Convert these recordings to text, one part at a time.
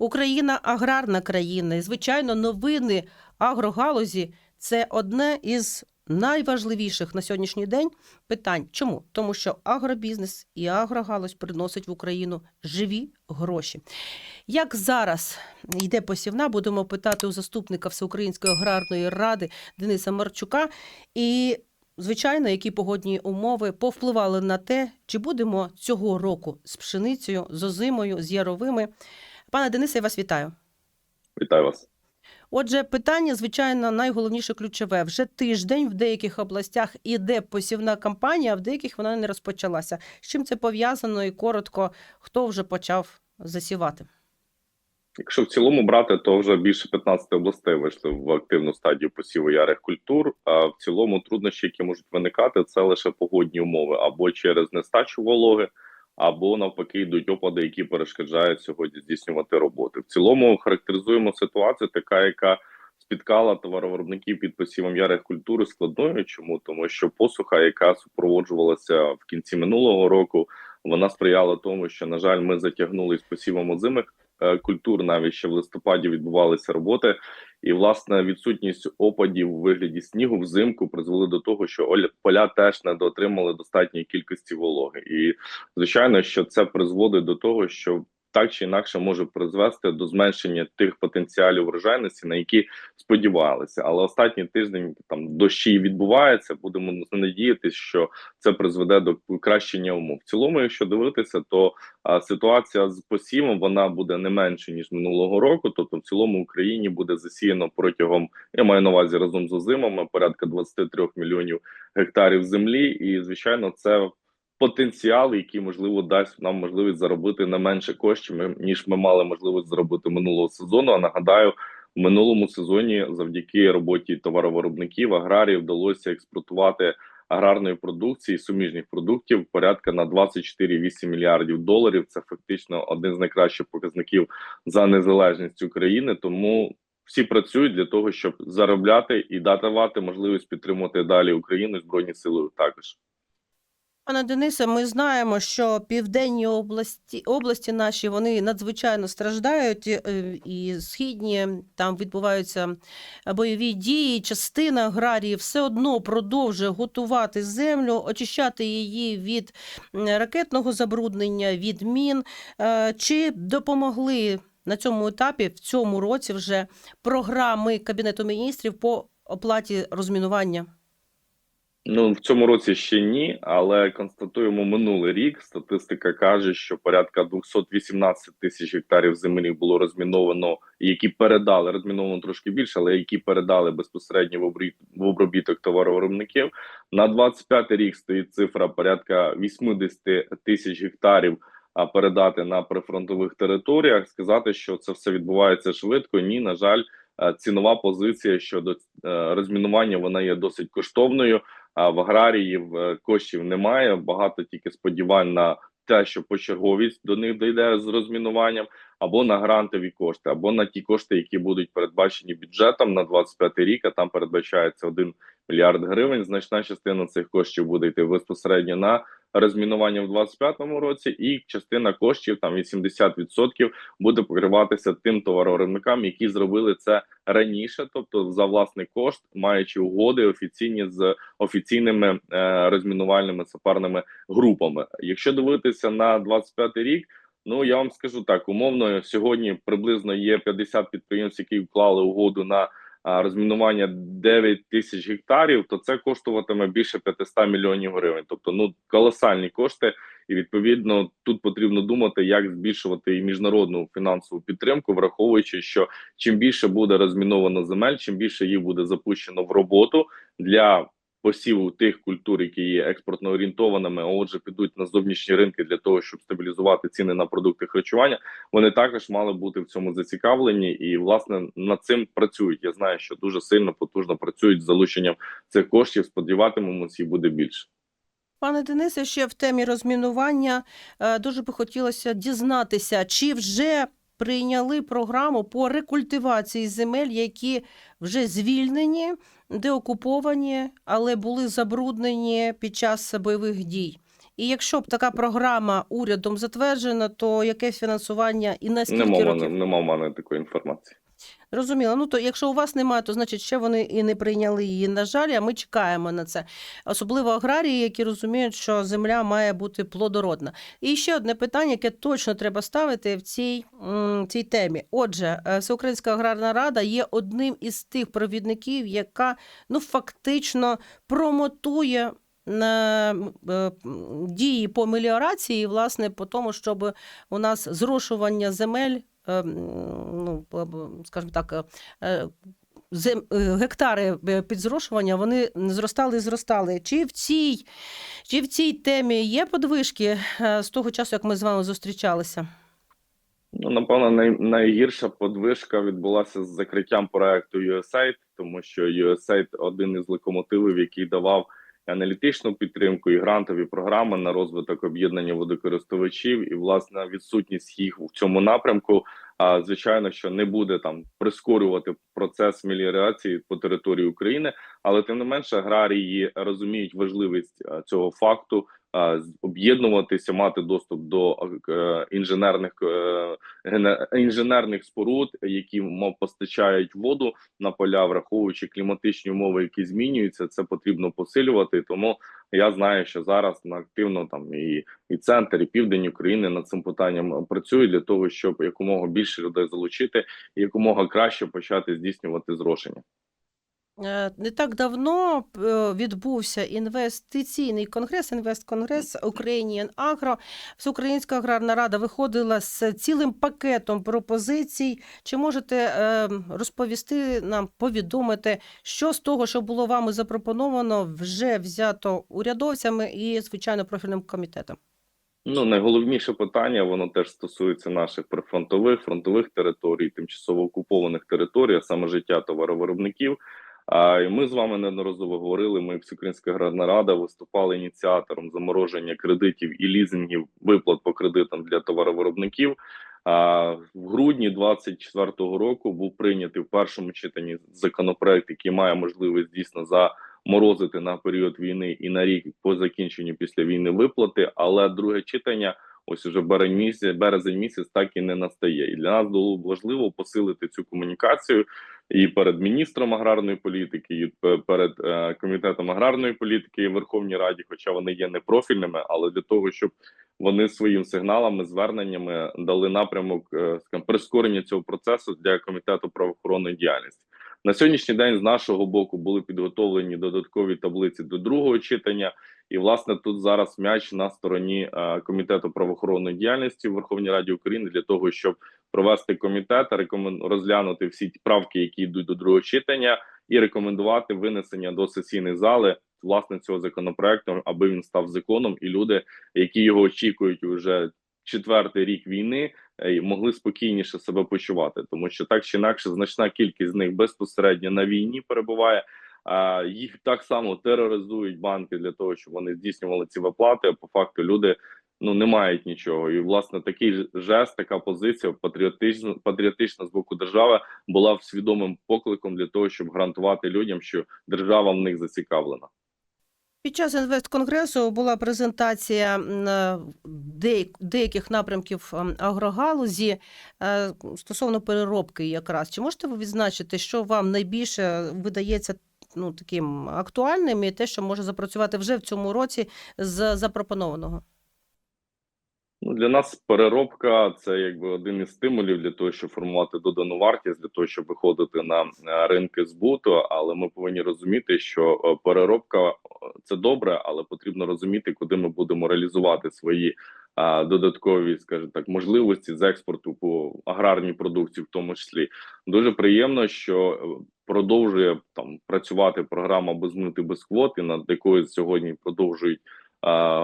Україна аграрна країна. І, звичайно, новини агрогалузі це одне із найважливіших на сьогоднішній день питань. Чому? Тому що агробізнес і агрогалузь приносить в Україну живі гроші. Як зараз йде посівна, будемо питати у заступника Всеукраїнської аграрної ради Дениса Марчука. І, звичайно, які погодні умови повпливали на те, чи будемо цього року з пшеницею, з озимою, з яровими. Пане Денисе, я вас вітаю. Вітаю вас. Отже, питання, звичайно, найголовніше ключове. Вже тиждень в деяких областях іде посівна кампанія, а в деяких вона не розпочалася. З чим це пов'язано і коротко, хто вже почав засівати? Якщо в цілому брати, то вже більше 15 областей вийшли в активну стадію посіву ярих культур. А в цілому труднощі, які можуть виникати, це лише погодні умови або через нестачу вологи, або навпаки йдуть опади, які перешкоджають сьогодні здійснювати роботи. В цілому характеризуємо ситуацію, така яка спіткала товаровиробників під посівом ярих культури складною. Чому тому, що посуха, яка супроводжувалася в кінці минулого року, вона сприяла тому, що на жаль, ми затягнули з посівом озимих культур. Навіть ще в листопаді відбувалися роботи, і власне відсутність опадів у вигляді снігу взимку призвели до того, що оля- поля теж не дотримали достатньої кількості вологи. І звичайно, що це призводить до того, що так чи інакше може призвести до зменшення тих потенціалів врожайності, на які сподівалися. Але останній тиждень там дощі відбуваються. Будемо надіятися, що це призведе до покращення умов. В цілому, якщо дивитися, то а, ситуація з посівом вона буде не менше ніж минулого року. Тобто, в цілому в Україні буде засіяно протягом я маю на увазі разом з озимами порядка 23 мільйонів гектарів землі, і звичайно, це потенціал, який можливо дасть нам можливість заробити не менше коштів, ніж ми мали можливість заробити минулого сезону. А нагадаю, в минулому сезоні, завдяки роботі товаровиробників, аграріїв вдалося експортувати аграрної продукції, суміжних продуктів порядка на 24,8 мільярдів доларів. Це фактично один з найкращих показників за незалежність України. Тому всі працюють для того, щоб заробляти і давати можливість підтримувати далі Україну збройні сили також. Пане Денисе, ми знаємо, що південні області області наші вони надзвичайно страждають, е, і східні там відбуваються бойові дії. Частина аграріїв все одно продовжує готувати землю, очищати її від ракетного забруднення, від мін. Е, Чи допомогли на цьому етапі в цьому році вже програми Кабінету міністрів по оплаті розмінування? Ну в цьому році ще ні, але констатуємо минулий рік. Статистика каже, що порядка 218 тисяч гектарів землі було розміновано, які передали розміновано трошки більше, але які передали безпосередньо в обробіток товаровиробників. На 25 рік стоїть цифра порядка 80 тисяч гектарів. А передати на прифронтових територіях, сказати, що це все відбувається швидко. Ні, на жаль, е, цінова позиція щодо е, розмінування вона є досить коштовною. А в аграріїв е, коштів немає. Багато тільки сподівань на те, що почерговість до них дійде з розмінуванням, або на грантові кошти, або на ті кошти, які будуть передбачені бюджетом на 25 рік. А там передбачається 1 мільярд гривень. Значна частина цих коштів буде йти безпосередньо на розмінування в 25-му році, і частина коштів там 80% буде покриватися тим товаровиробникам, які зробили це раніше, тобто за власний кошт, маючи угоди офіційні з офіційними е, розмінувальними сапарними групами. Якщо дивитися на 25 рік. Ну я вам скажу так: умовно сьогодні приблизно є 50 підприємств, які вклали угоду на розмінування 9 тисяч гектарів, то це коштуватиме більше 500 мільйонів гривень. Тобто, ну колосальні кошти, і відповідно тут потрібно думати, як збільшувати і міжнародну фінансову підтримку, враховуючи, що чим більше буде розміновано земель, чим більше їх буде запущено в роботу для посіву тих культур, які є експортно орієнтованими, а отже, підуть на зовнішні ринки для того, щоб стабілізувати ціни на продукти харчування. Вони також мали бути в цьому зацікавлені, і власне над цим працюють. Я знаю, що дуже сильно потужно працюють з залученням цих коштів. Сподіватимемось, і буде більше. Пане Денисе, ще в темі розмінування е, дуже би хотілося дізнатися, чи вже прийняли програму по рекультивації земель, які вже звільнені, деокуповані, але були забруднені під час бойових дій. І якщо б така програма урядом затверджена, то яке фінансування і наскільки Нема в років? мене, нема в мене такої інформації. Розуміло. Ну то якщо у вас немає, то значить ще вони і не прийняли її. На жаль, а ми чекаємо на це. Особливо аграрії, які розуміють, що земля має бути плодородна. І ще одне питання, яке точно треба ставити в цій, м, цій темі. Отже, е, Всеукраїнська аграрна рада є одним із тих провідників, яка ну фактично промотує. На е, дії по меліорації, власне, по тому, щоб у нас зрошування земель е, ну, б- б- скажімо так, е, е, гектари е, під зрошування вони зростали і зростали. Чи в цій, чи в цій темі є подвижки е, з того часу, як ми з вами зустрічалися? Ну, напевно, най, найгірша подвижка відбулася з закриттям проекту USAID, тому що USAID – один із локомотивів, який давав аналітичну підтримку і грантові програми на розвиток об'єднання водокористувачів, і власне відсутність їх в цьому напрямку. А звичайно, що не буде там прискорювати процес меліорації по території України, але тим не менше аграрії розуміють важливість цього факту. Е, Об'єднуватися, мати доступ до е, інженерних е, інженерних споруд, які мов постачають воду на поля, враховуючи кліматичні умови, які змінюються, це потрібно посилювати. Тому я знаю, що зараз активно там і, і центр, і південь України над цим питанням працюють для того, щоб якомога більше людей залучити і якомога краще почати здійснювати зрошення. Е, Не так давно е, відбувся інвестиційний конгрес, інвестконгрес Ukrainian Agro. Всеукраїнська аграрна рада виходила з цілим пакетом пропозицій. Чи можете е, розповісти нам, повідомити, що з того, що було вами запропоновано, вже взято урядовцями і, звичайно, профільним комітетом? Ну, найголовніше питання, воно теж стосується наших прифронтових, фронтових територій, тимчасово окупованих територій, а саме життя товаровиробників. А і ми з вами неодноразово говорили. Ми Всеукраїнська аграрна рада виступали ініціатором замороження кредитів і лізингів виплат по кредитам для товаровиробників. А в грудні 24-го року був прийнятий в першому читанні законопроект, який має можливість дійсно за морозити на період війни і на рік по закінченню після війни виплати. Але друге читання, ось уже березень місяць, березень місяць, так і не настає. І для нас було важливо посилити цю комунікацію і перед міністром аграрної політики, і перед е, комітетом аграрної політики і Верховній Раді, хоча вони є непрофільними, але для того, щоб вони своїм сигналами, зверненнями дали напрямок е, скажімо, прискорення цього процесу для комітету правоохоронної діяльності. На сьогоднішній день з нашого боку були підготовлені додаткові таблиці до другого читання, і власне тут зараз м'яч на стороні е, комітету правоохоронної діяльності в Верховній Раді України для того, щоб провести комітет, рекомен... розглянути всі ті правки, які йдуть до другого читання, і рекомендувати винесення до сесійної зали власне цього законопроекту, аби він став законом, і люди, які його очікують уже четвертий рік війни, е, могли спокійніше себе почувати, тому що так чи інакше значна кількість з них безпосередньо на війні перебуває. А їх так само тероризують банки для того, щоб вони здійснювали ці виплати. По факту люди ну не мають нічого. І власне такий жест, така позиція патріотична, патріотична з боку держави була свідомим покликом для того, щоб гарантувати людям, що держава в них зацікавлена. Під час інвестконгресу була презентація е, деяк- деяких напрямків агрогалузі е, стосовно переробки якраз. Чи можете ви відзначити, що вам найбільше видається ну, таким актуальним і те, що може запрацювати вже в цьому році з запропонованого? Ну, для нас переробка це якби один із стимулів для того, щоб формувати додану вартість, для того, щоб виходити на е, ринки збуту. Але ми повинні розуміти, що е, переробка е, це добре, але потрібно розуміти, куди ми будемо реалізувати свої а, додаткові, скажімо так, можливості з експорту по аграрній продукції, в тому числі. Дуже приємно, що продовжує там працювати програма без мити без квоти, над якою сьогодні продовжують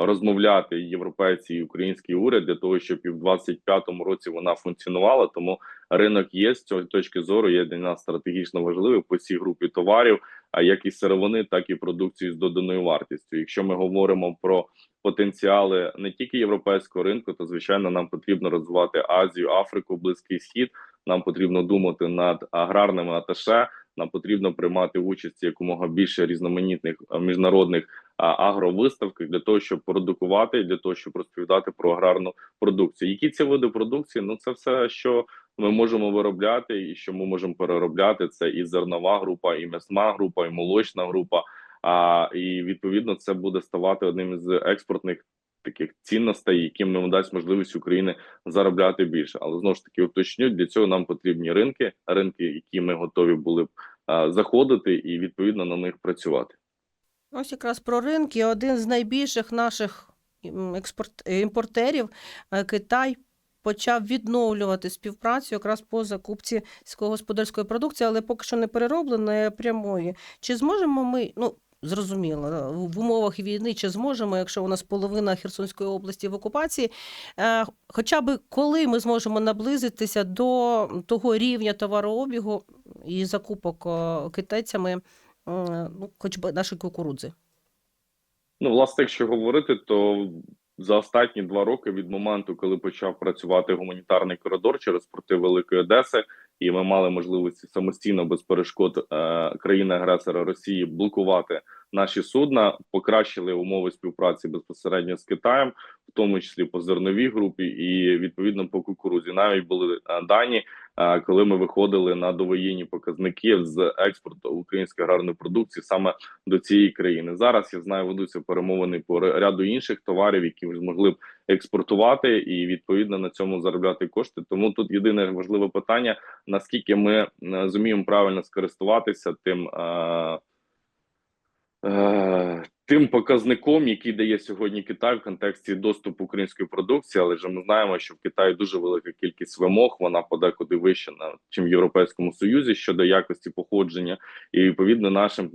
розмовляти європейці і український уряд для того, щоб і в 25-му році вона функціонувала. Тому ринок є з цієї точки зору. Є для нас стратегічно важливий по цій групі товарів, а як і сировини, так і продукції з доданою вартістю. Якщо ми говоримо про потенціали не тільки європейського ринку, то звичайно нам потрібно розвивати Азію, Африку, Близький Схід. Нам потрібно думати над аграрними аташе. Нам потрібно приймати участь якомога більше різноманітних е, міжнародних а, агровиставках для того, щоб продукувати, для того, щоб розповідати про аграрну продукцію. Які ці види продукції? Ну це все, що ми можемо виробляти, і що ми можемо переробляти. Це і зернова група, і м'ясна група, і молочна група. А і відповідно це буде ставати одним із експортних таких цінностей, яким нам дасть можливість України заробляти більше. Але знову ж таки уточню, для цього нам потрібні ринки, ринки, які ми готові були б заходити, і відповідно на них працювати. Ось якраз про ринки. Один з найбільших наших експорт... імпортерів е, Китай почав відновлювати співпрацю якраз по закупці сільськогосподарської продукції, але поки що не переробленої прямої. Чи зможемо ми, ну зрозуміло, е, в умовах війни, чи зможемо, якщо у нас половина Херсонської області в окупації, е, хоча б коли ми зможемо наблизитися до того рівня товарообігу і закупок китайцями, ну, хоч би нашої кукурудзи? Ну, власне, якщо говорити, то за останні два роки від моменту, коли почав працювати гуманітарний коридор через порти Великої Одеси, і ми мали можливість самостійно без перешкод е, країни-агресора Росії блокувати наші судна, покращили умови співпраці безпосередньо з Китаєм, в тому числі по зерновій групі, і відповідно по кукурузі. Навіть були е, дані, е, коли ми виходили на довоєнні показники з експорту української аграрної продукції саме до цієї країни. Зараз я знаю, ведуться перемовини по ряду інших товарів, які ми змогли б експортувати, і відповідно на цьому заробляти кошти. Тому тут єдине важливе питання: наскільки ми е, зуміємо правильно скористуватися тим. Е, Тим показником, який дає сьогодні Китай в контексті доступу української продукції, але ж ми знаємо, що в Китаї дуже велика кількість вимог. Вона подекуди вища чим в Європейському Союзі щодо якості походження, і відповідно нашим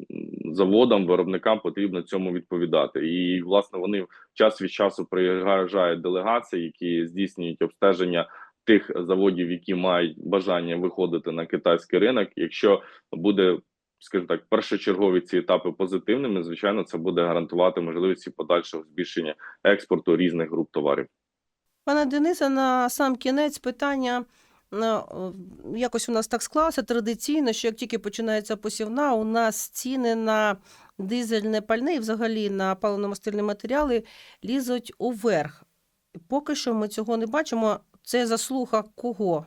заводам, виробникам потрібно цьому відповідати. І власне вони час від часу приїжджають делегації, які здійснюють обстеження тих заводів, які мають бажання виходити на китайський ринок. Якщо буде скажімо так, першочергові ці етапи позитивними, звичайно, це буде гарантувати можливість подальшого збільшення експорту різних груп товарів. Пане Денисе, на сам кінець питання. е, Якось у нас так склалося традиційно, що як тільки починається посівна, у нас ціни на дизельне пальне і взагалі на паливно-мастильні матеріали лізуть уверх. Поки що ми цього не бачимо. Це заслуга кого?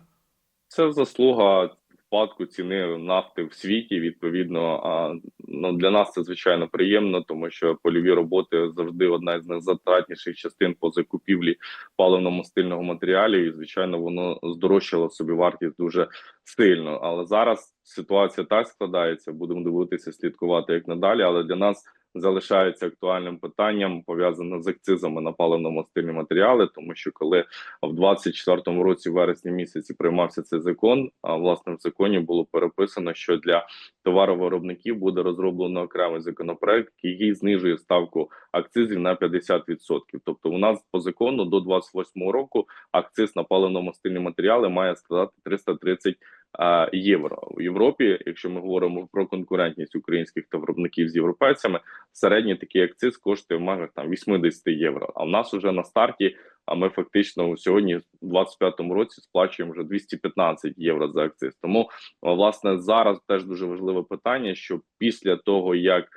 Це заслуга впадку ціни нафти в світі. Відповідно, а ну для нас це звичайно приємно, тому що польові роботи завжди одна з найзатратніших частин по закупівлі паливно-мастильного матеріалів. І звичайно, воно здорожчало собі вартість дуже сильно. Але зараз ситуація так складається. Будемо дивитися, слідкувати як надалі. Але для нас залишається актуальним питанням пов'язане з акцизами на паливно-мастильні матеріали, тому що коли в 24-му році, вересні місяці, приймався цей закон, а власне в законі було переписано, що для товаровиробників буде розроблено окремий законопроект, який знижує ставку акцизів на 50%. Тобто, у нас по закону до 28-го року акциз на паливно-мастильні матеріали має складати 330 а, євро в Європі. Якщо ми говоримо про конкурентність українських товаровиробників з європейцями, середній такий акциз коштує в межах там 80 євро. А в нас уже на старті. А ми фактично сьогодні, в 25-му році, сплачуємо вже 215 євро за акциз. Тому власне зараз теж дуже важливе питання, що після того як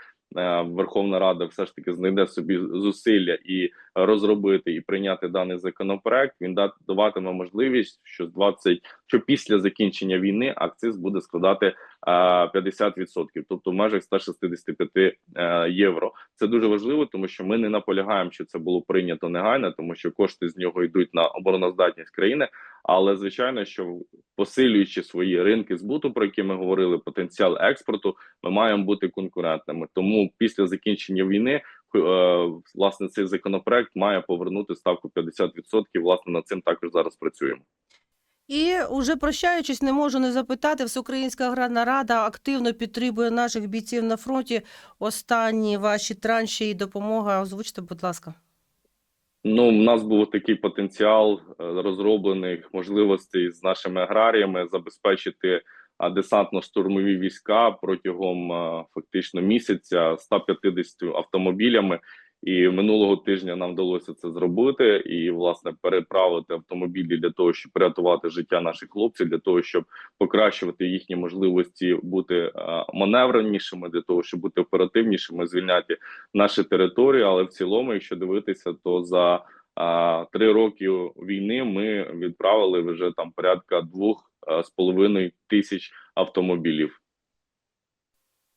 Верховна Рада все ж таки знайде собі зусилля і розробити і прийняти даний законопроект, він даватиме можливість, що з 20, що після закінчення війни акциз буде складати е, 50%, тобто в межах 165 е, євро. Це дуже важливо, тому що ми не наполягаємо, що це було прийнято негайно, тому що кошти з нього йдуть на обороноздатність країни. Але звичайно, що посилюючи свої ринки збуту, про які ми говорили, потенціал експорту, ми маємо бути конкурентними. Тому після закінчення війни, е, власне, цей законопроект має повернути ставку 50%. Власне, над цим також зараз працюємо. І уже прощаючись, не можу не запитати. Всеукраїнська аграрна рада активно підтримує наших бійців на фронті. Останні ваші транші і допомога. Озвучте, будь ласка. Ну, в нас був такий потенціал е, розроблених можливостей з нашими аграріями забезпечити десантно-штурмові війська протягом фактично місяця 150 автомобілями. І минулого тижня нам вдалося це зробити і власне переправити автомобілі для того, щоб рятувати життя наших хлопців, для того, щоб покращувати їхні можливості бути е, маневренішими, для того, щоб бути оперативнішими, звільняти наші території. Але в цілому, якщо дивитися, то за а, три роки війни ми відправили вже там порядка двох е, з половиною тисяч автомобілів.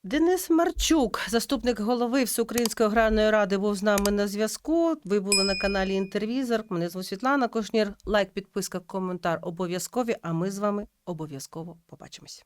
Денис Марчук, заступник голови Всеукраїнської аграрної ради, був з нами на зв'язку. Ви були на каналі Інтервізор. Мене звуть Світлана Кошнір. Лайк, підписка, коментар обов'язкові. А ми з вами обов'язково побачимось.